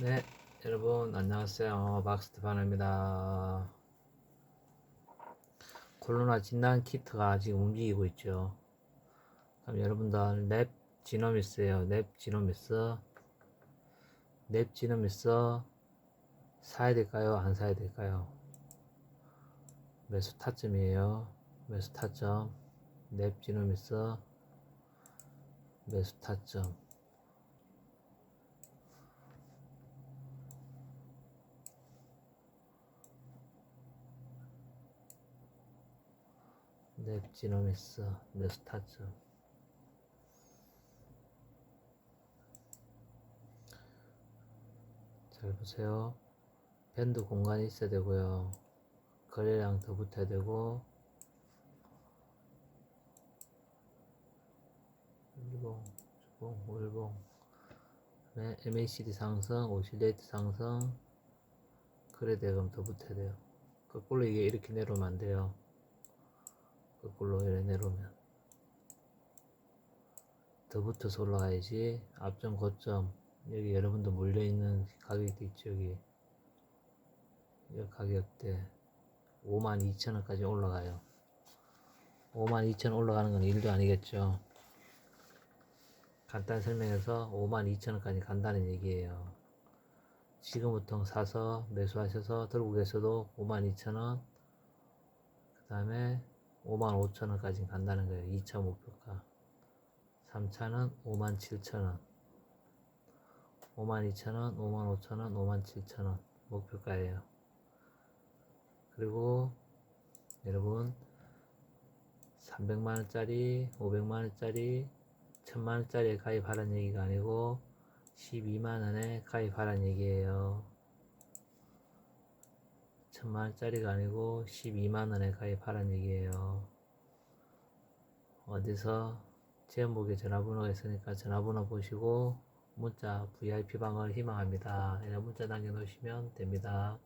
네, 여러분 안녕하세요. 박스테파노입니다. 코로나 진단 키트가 지금 움직이고 있죠. 그럼 여러분들 랩 지노미스예요. 랩 지노미스. 랩 지노미스 사야 될까요? 안 사야 될까요? 매수 타점이에요. 매수 타점. 랩 지노미스 매수 타점. 넵지노미스 네스타즈 잘 보세요. 밴드 공간이 있어야 되고요. 거래량 더 붙어야 되고. 일봉 주봉 월봉 MACD 상승 오실레이트 상승 거래대금 더 붙어야 돼요. 거꾸로 이게 이렇게 내려오면 안 돼요 거꾸로 내려오면. 더 붙어서 올라가야지. 앞점 고점. 여기 여러분도 몰려있는 가격도 있죠 여기. 이 가격대 52,000원까지 올라가요. 52,000원 올라가는 건 일도 아니겠죠. 간단 설명해서 52,000원까지 간다는 얘기예요. 지금부터 사서 매수하셔서 들고 계셔도 52,000원. 그 다음에 55,000원까지 간다는 거예요. 2차 목표가. 3차는 57,000원. 52,000원, 55,000원, 57,000원 목표가예요. 그리고 여러분 300만 원짜리, 500만 원짜리, 1000만 원짜리에 가입하라는 얘기가 아니고 12만 원에 가입하라는 얘기예요. 1000만원짜리가 아니고 12만 원에 가입하라는 얘기예요. 어디서 제목에 전화번호가 있으니까 전화번호 보시고 문자 VIP 방을 희망합니다. 이런 문자 남겨놓으시면 됩니다.